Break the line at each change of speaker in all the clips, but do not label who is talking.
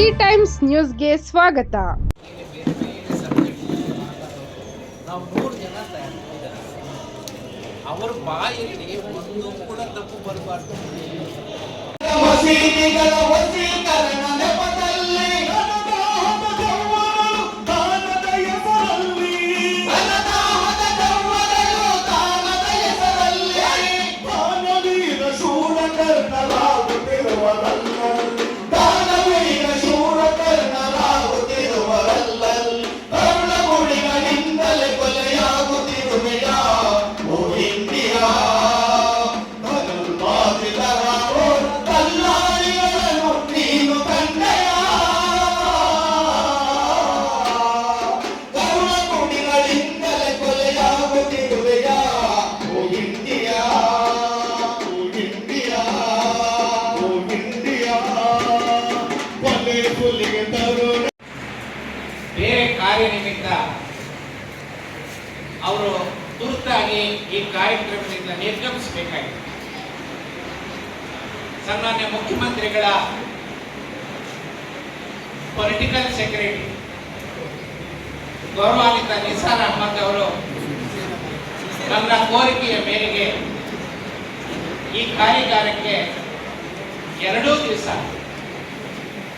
C times ನ್ಯೂಸ್ಗೆ ಸ್ವಾಗತ.
ನಾವು ಮೂರು ಜನ ತಯಾರಿಸಿದ್ದಾರೆ ಅವರ ಬಾಯಲ್ಲಿ ಒಂದು ಕೂಡ ತಪ್ಪು ಬರಬಾರ್ದು.
ಮಸೀದಿಗಳ ಹುಲಿಗೆ
ಬೇರೆ ಕಾರ್ಯ ಕಾರ್ಯನಿಮಿತ್ತ ಅವರು ತುರ್ತಾಗಿ ಈ ಕಾರ್ಯಕ್ರಮದಿಂದ ನಿರ್ಗಮಿಸಬೇಕಾಗಿದೆ. ಸನ್ಮಾನ್ಯ ಮುಖ್ಯಮಂತ್ರಿಗಳ ಪೊಲಿಟಿಕಲ್ ಸೆಕ್ರೆಟರಿ ಗೌರವಾನ್ವಿತ ನಿಸಾರ್ ಅಹಮದ್ ಅವರು ನನ್ನ ಕೋರಿಕೆಯ ಮೇರೆಗೆ ಈ ಕಾರ್ಯಾಗಾರಕ್ಕೆ ಎರಡೂ ದಿವಸ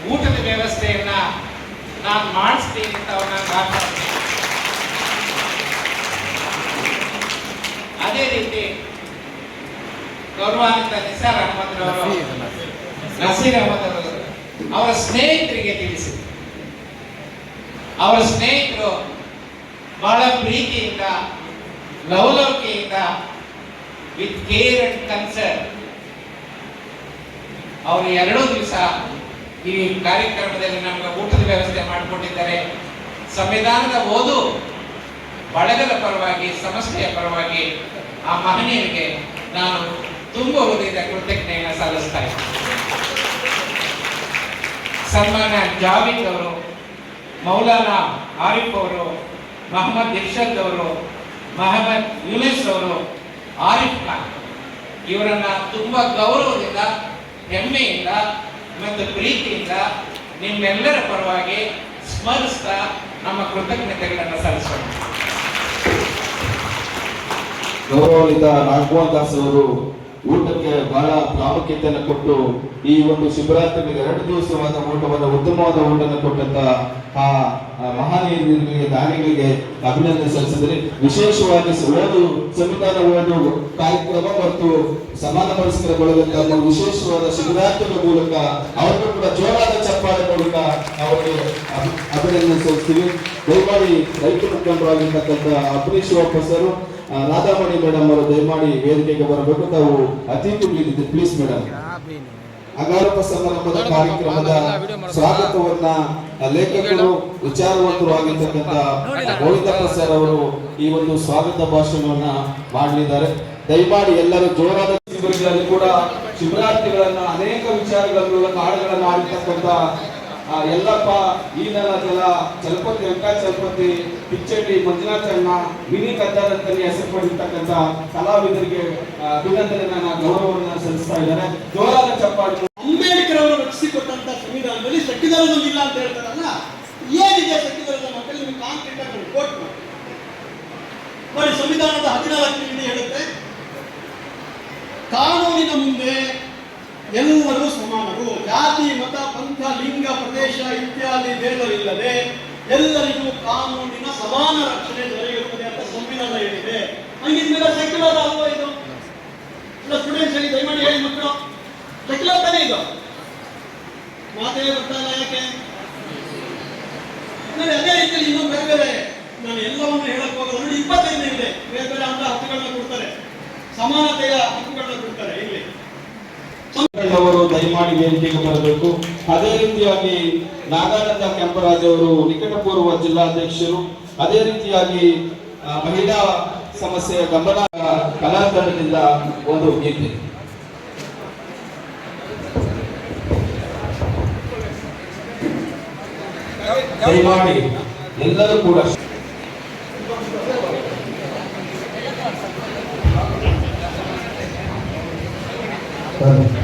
ಊಟದ ವ್ಯವಸ್ಥೆಯನ್ನ ನಾನು ಮಾಡಿಸ್ತೀನಿ ಅಂತ ಅವ್ರನ್ನ ಮಾತಾಡ್ತೀನಿ ಅದೇ ರೀತಿ ಗೌರವಾನ್ವಿತ ನಿಸಾರ್ ಅಹಮದ್ ಅವರು ನಸೀರ್ ಅಹಮದ್. ಅವರು ಅವರ ಸ್ನೇಹಿತರಿಗೆ ತಿಳಿಸಿ. ಅವರ ಸ್ನೇಹಿತರು ಬಹಳ ಪ್ರೀತಿಯಿಂದ ಲವಲವಿಕೆಯಿಂದ ವಿತ್ ಕೇರ್ ಅಂಡ್ ಕನ್ಸರ್ನ್ ಅವರು ಎರಡೂ ದಿವಸ ಈ ಕಾರ್ಯಕ್ರಮದಲ್ಲಿ ನಮ್ಮ ಊಟದ ವ್ಯವಸ್ಥೆ ಮಾಡಿಕೊಟ್ಟಿದ್ದಾರೆ ಸಂವಿಧಾನದ ಓದು ಬಳಗದ ಪರವಾಗಿ, ಸಮಸ್ಯೆಯ ಪರವಾಗಿ ಆ ಮಹನೀಯರಿಗೆ ನಾನು ತುಂಬ ಹೃದಯದ ಕೃತಜ್ಞತೆಯನ್ನು ಸಲ್ಲಿಸ್ತಾ ಸನ್ಮಾನ ಜಾವೀದ್ ಅವರು, ಮೌಲಾನಾ ಆರಿಫ್ ಅವರು, ಮಹಮ್ಮದ್ ಇರ್ಷದ್ ಅವರು, ಮಹಮ್ಮದ್ ಯುನಿಸ್ ಅವರು, ಆರಿಫ್ ಖಾನ್, ಇವರನ್ನ ತುಂಬಾ ಗೌರವದಿಂದ, ಹೆಮ್ಮೆಯಿಂದ ಮತ್ತು ಪ್ರೀತಿಯಿಂದ ನಿಮ್ಮೆಲ್ಲರ ಪರವಾಗಿ ಸ್ಮರಿಸ್ತಾ ನಮ್ಮ ಕೃತಜ್ಞತೆಗಳನ್ನು ಸಲ್ಲಿಸೋಣ.
ಗೌರವಾನ್ವಿತ ನಾಗಮೋಹನ್ ಅವರು ಊಟಕ್ಕೆ ಬಹಳ ಪ್ರಾಮುಖ್ಯತೆಯನ್ನು ಕೊಟ್ಟು ಈ ಒಂದು ಶಿವರಾತ್ರಿಗೆ ಎರಡು ದಿವಸವಾದ ಊಟವನ್ನು ಉತ್ತಮವಾದ ಊಟವನ್ನು ಕೊಟ್ಟಂತ ಆ ಮಹಾನೀಯರಿಗೆ ದಾನಿಗಳಿಗೆ ಅಭಿನಂದನೆ ಸಲ್ಲಿಸಿದರೆ ವಿಶೇಷವಾಗಿ ಓದು ಸಂವಿಧಾನ ಓದು ಕಾರ್ಯಕ್ರಮ ಮತ್ತು ಸಮಾನ ಒಂದು ವಿಶೇಷವಾದ ಶಿವರಾತ್ರಿಗಳ ಮೂಲಕ ಅವರಿಗೂ ಕೂಡ ಜೋರಾದ ಚಪ್ಪಾಳೆ ಮೂಲಕ ಅವರಿಗೆ ಅಭಿ- ಅಭಿನಂದನೆ ಸಲ್ಲಿಸ್ತೀವಿ. ದಯಮಾಡಿ ರೈತ ಮುಖಂಡರಾಗಿರ್ತಕ್ಕಂಥ ಅಪ್ರೀಶ್ ಶಿವಪ್ಪ ಸರ್ ಆ, ರಾಧಾಮಣಿ ಮೇಡಮ್ ಅವರು ದಯಮಾಡಿ ವೇದಿಕೆಗೆ ಬರಬೇಕು. ತಾವು ಅತಿಥಿ ಉಳಿದಿದೆ ಪ್ಲೀಸ್ ಮೇಡಮ್. ಅಗಾರಪ ಸಮಾರಂಭದ ಕಾರ್ಯಕ್ರಮದ ಸ್ವಾಗತವನ್ನ ಲೇಖಕರು ವಿಚಾರವಂತರು ಆಗಿರ್ತಕ್ಕಂಥ ಗೋವಿಂದಪ್ಪ ಸರ್ ಅವರು ಈ ಒಂದು ಸ್ವಾಗತ ಭಾಷಣವನ್ನ ಮಾಡಲಿದ್ದಾರೆ. ದಯಮಾಡಿ ಎಲ್ಲರೂ ಜೋರಾದ ಶಿಬಿರಗಳಲ್ಲಿ ಕೂಡ ಶಿಬಿರಾರ್ಥಿಗಳನ್ನ ಅನೇಕ ವಿಚಾರಗಳ ಮೂಲಕ ಹಾಡುಗಳನ್ನ ಆಡಿರ್ತಕ್ಕಂಥ ಆ, ಈ ನೆಲ ಜಲ ಚಲಪತಿ ವೆಂಕ ಚಲಪತಿ ಪಿಚ್ಚಟ್ಟಿ ಮಂಜುನಾಥಣ್ಣ ಮಿನಿ ಕದ್ದಾರ ಅಂತಲೇ ಹೆಸರು ಪಡೆದಿರ್ತಕ್ಕಂಥ ಕಲಾವಿದರಿಗೆ ಅಭಿನಂದನೆಯನ್ನ ಗೌರವವನ್ನು ಸಲ್ಲಿಸ್ತಾ ಇದ್ದಾರೆ ಜೋರಾದ ಚಪ್ಪಾಳೆ.
ಅಂಬೇಡ್ಕರ್ ಅವರು ರಚಿಸಿಕೊಟ್ಟಂತ ಸಂವಿಧಾನದಲ್ಲಿ ಸೆಕ್ಯುಲರಿಸಂ ಇಲ್ಲ ಅಂತ ಹೇಳ್ತಾರಲ್ಲ? ಏನಿದೆ ಸೆಕ್ಯುಲರಿಸಂ ಮಕ್ಕಳು? ನಿಮಗೆ ಕಾಂಕ್ರೀಟ್ ಆಗಿ ಕೋಟ್ ಮಾಡಿ. ಸಂವಿಧಾನದ ಹದಿನಾಲ್ಕು ವಿಧಿ ಹೇಳುತ್ತೆ. ಕಾನೂನಿನ ಮುಂದೆ ಎಲ್ಲರೂ ಸಮಾನರು. ಜಾತಿ ಮತ ಪಂಥ ಲಿಂಗ ಪ್ರದೇಶ ಇತ್ಯಾದಿ ಭೇದವಿಲ್ಲದೆ ಎಲ್ಲರಿಗೂ ಕಾನೂನಿನ ಸಮಾನ ರಕ್ಷಣೆ ದೊರೆಯುತ್ತದೆ ಅಂತ ಸಂವಿಧಾನ ಹೇಳಿದೆ. ಹಂಗಿದ್ಮೇಲೆ ಸೆಕ್ಯುಲರ್ ಅಲ್ವಾ ಇದು? ಇಲ್ಲ ಸ್ಟೂಡೆಂಟ್ಸ್ ಹೇಳಿ ದಯಮಾಡಿ ಹೇಳಿ ಮಕ್ಕಳು. ಸೆಕ್ಯುಲರ್ ತಾನೇ ಇದು? ಮಾತೇ ಬರ್ತಾ ಇಲ್ಲ ಯಾಕೆ? ನೋಡಿ ಅದೇ ರೀತಿಯಲ್ಲಿ ಇನ್ನೂ ಬೇರೆ ಬೇರೆ ನಾನು ಎಲ್ಲವನ್ನು ಹೇಳಕ್ ನೋಡಿ ಇಪ್ಪತ್ತೈದು ಇದೆ. ಬೇರೆ ಬೇರೆ ಅಂತ ಹಕ್ಕುಗಳನ್ನ ಕೊಡ್ತಾರೆ. ಸಮಾನತೆಯ ಹಕ್ಕುಗಳನ್ನ
ಅವರು ದಯಮಾಡಿ ವೇದಿಕೆಗೆ ಬರಬೇಕು ಅದೇ ರೀತಿಯಾಗಿ ನಾಗಾನಂದ ಕೆಂಪರಾಜ್ ಅವರು ನಿಕಟಪೂರ್ವ ಜಿಲ್ಲಾಧ್ಯಕ್ಷರು. ಅದೇ ರೀತಿಯಾಗಿ ಮಹಿಳಾ ಸಮಸ್ಯೆಯ ಗಮನ ಕಲಾತಂಡದಿಂದ ಒಂದು ಗೀತೆ. ದಯಮಾಡಿ ಎಲ್ಲರೂ ಕೂಡ.
ಸರ್